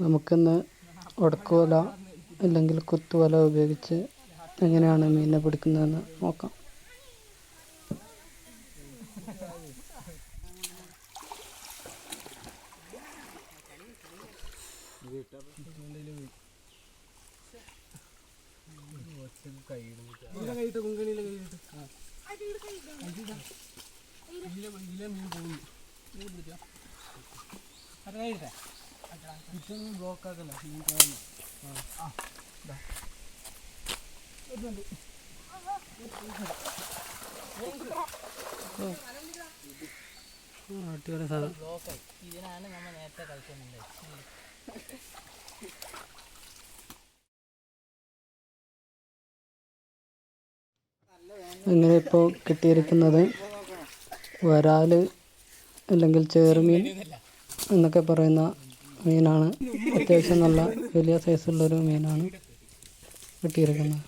നമുക്കിന്ന് ഒടക്കുവല അല്ലെങ്കിൽ കുത്തുവല ഉപയോഗിച്ച് എങ്ങനെയാണ് മീനിനെ പിടിക്കുന്നതെന്ന് നോക്കാം. അടിപൊളി സാധനം ഇതിനാണ് നമ്മൾ നേരത്തെ കളിക്കുന്നുണ്ട് ഇങ്ങനെ ഇപ്പോൾ കിട്ടിയിരിക്കുന്നത് വരാൽ അല്ലെങ്കിൽ ചേർമീൻ എന്നൊക്കെ പറയുന്ന മീനാണ്. അത്യാവശ്യം നല്ല വലിയ സൈസുള്ളൊരു മീനാണ് കിട്ടിയിരിക്കുന്നത്.